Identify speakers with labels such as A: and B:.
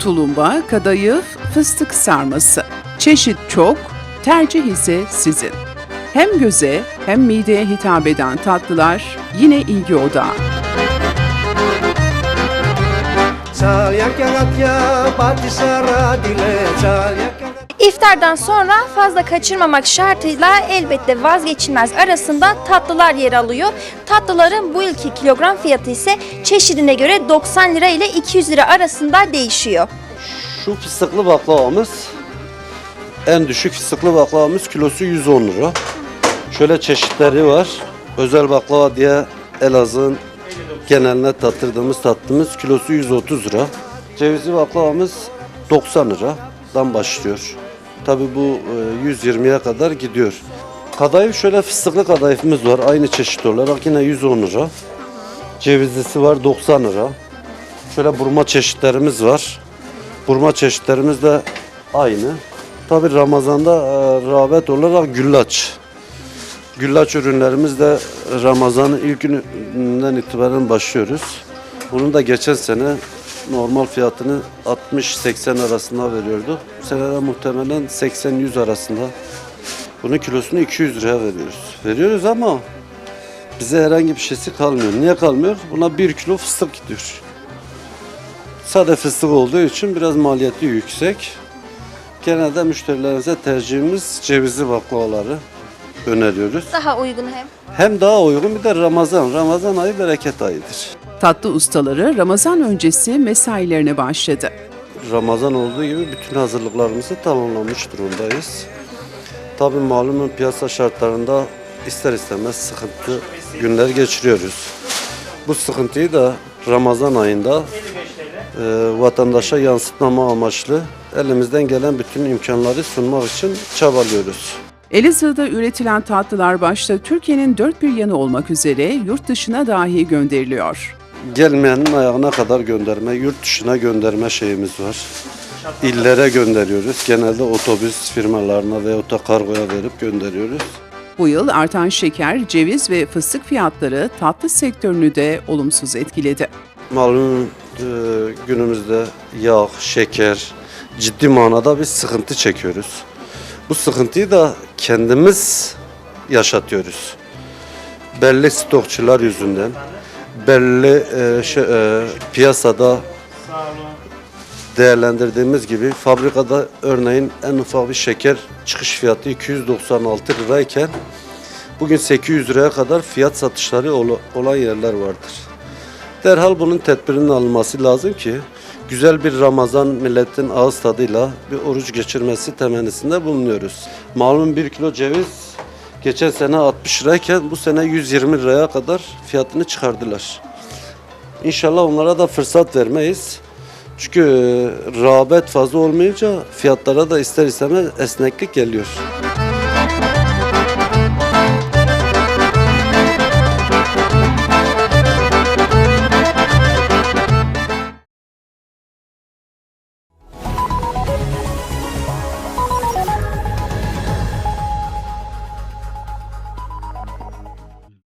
A: tulumba, kadayıf, fıstık sarması. Çeşit çok, tercih ise sizin. Hem göze hem mideye hitap eden tatlılar yine ilgi odağı.
B: Çal ya kerat ya patisara
C: İftardan sonra fazla kaçırmamak şartıyla elbette vazgeçilmez arasında tatlılar yer alıyor. Tatlıların bu yılki kilogram fiyatı ise çeşidine göre 90 lira ile 200 lira arasında değişiyor.
D: Şu fıstıklı baklavamız en düşük fıstıklı baklavamız kilosu 110 lira. Şöyle çeşitleri var. Özel baklava diye Elazığ'ın geneline tattırdığımız tatlımız kilosu 130 lira. Cevizli baklavamız 90 liradan başlıyor. Tabi bu e, 120'ye kadar gidiyor. Kadayıf şöyle fıstıklı kadayıfımız var. Aynı çeşit olarak yine 110 lira. Cevizlisi var 90 lira. Şöyle burma çeşitlerimiz var. Burma çeşitlerimiz de aynı. Tabi Ramazan'da e, rağbet olarak güllaç. Güllaç ürünlerimiz de Ramazan'ın ilk gününden itibaren başlıyoruz. Bunun da geçen sene normal fiyatını 60-80 arasında veriyordu. Bu sene de muhtemelen 80-100 arasında. Bunun kilosunu 200 liraya veriyoruz. Veriyoruz ama bize herhangi bir şeysi kalmıyor. Niye kalmıyor? Buna 1 kilo fıstık gidiyor. Sade fıstık olduğu için biraz maliyeti yüksek. Genelde müşterilerimize tercihimiz cevizli baklavaları öneriyoruz.
C: Daha uygun hem.
D: Hem daha uygun bir de Ramazan. Ramazan ayı bereket ayıdır.
A: Tatlı ustaları Ramazan öncesi mesailerine başladı.
D: Ramazan olduğu gibi bütün hazırlıklarımızı tamamlamış durumdayız. Tabii malumun piyasa şartlarında ister istemez sıkıntı günler geçiriyoruz. Bu sıkıntıyı da Ramazan ayında e, vatandaşa yansıtmama amaçlı elimizden gelen bütün imkanları sunmak için çabalıyoruz.
A: Elazığ'da üretilen tatlılar başta Türkiye'nin dört bir yanı olmak üzere yurt dışına dahi gönderiliyor.
D: Gelmeyenin ayağına kadar gönderme, yurt dışına gönderme şeyimiz var. İllere gönderiyoruz. Genelde otobüs firmalarına veyahut da kargoya verip gönderiyoruz.
A: Bu yıl artan şeker, ceviz ve fıstık fiyatları tatlı sektörünü de olumsuz etkiledi.
D: Malum e, günümüzde yağ, şeker ciddi manada bir sıkıntı çekiyoruz. Bu sıkıntıyı da kendimiz yaşatıyoruz. Belli stokçular yüzünden, belli e, şey, e, piyasada değerlendirdiğimiz gibi fabrikada örneğin en ufak bir şeker çıkış fiyatı 296 lirayken bugün 800 liraya kadar fiyat satışları ol- olan yerler vardır. Derhal bunun tedbirinin alınması lazım ki güzel bir Ramazan milletin ağız tadıyla bir oruç geçirmesi temennisinde bulunuyoruz. Malum bir kilo ceviz geçen sene 60 lirayken bu sene 120 liraya kadar fiyatını çıkardılar. İnşallah onlara da fırsat vermeyiz. Çünkü rağbet fazla olmayınca fiyatlara da ister istemez esneklik geliyor.